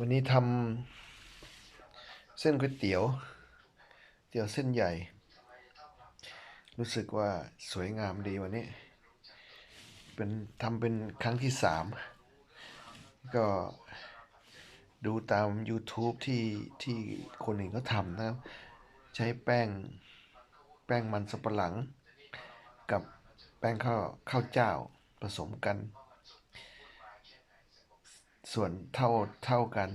วันนี้ทำเส้นก๋วยเตี๋ยว เตี๋ยวเส้นใหญ่ รู้สึกว่าสวยงามดีวันนี้ เป็นทำเป็นครั้งที่สามก็ดูตาม YouTube ที่ที่คนอื่นเขาทำนะครับ ใช้แป้งแป้งมันสับปะหลัง กับแป้งข้าวข้าวเจ้าผสมกัน ส่วนเท่าเท่ากัน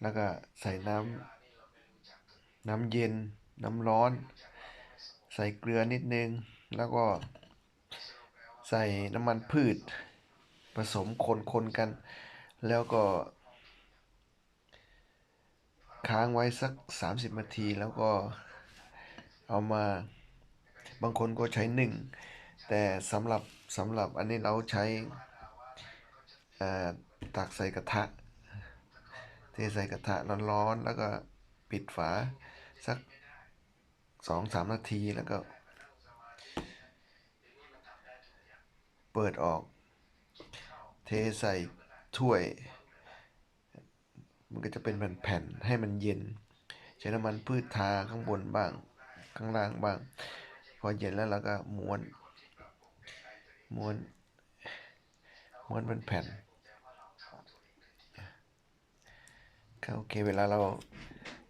แล้วก็ใส่น้ำน้ำเย็น น้ำร้อน ใส่เกลือนิดนึง แล้วก็ใส่น้ำมันพืช ผสมคนคนกัน แล้วก็ ค้างไว้สัก 30 นาที แล้วก็เอามา บางคนก็ใช้นึ่ง แต่สำหรับสำหรับอันนี้เราใช้ ตักใส่กระทะ เทใส่กระทะร้อนๆ แล้วก็ปิดฝาสักสองสามนาทีแล้วก็ เปิดออก เทใส่ถ้วย มันก็จะเป็นแผ่นๆให้มันเย็น ใช้น้ำมันพืชทาข้างบนบ้าง ข้างล่างบ้าง พอเย็นแล้วเราก็ม้วน ม้วน ม้วนเป็นแผ่นก็โอเคเวลาเรา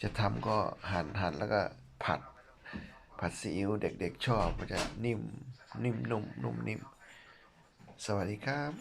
จะทำก็หั่นหั่นแล้วก็ผัด ผัดซีอิ๊วเด็กๆชอบมันจะนิ่ม นิ่มนุ่มนุ่มนิ่มสวัสดีครับ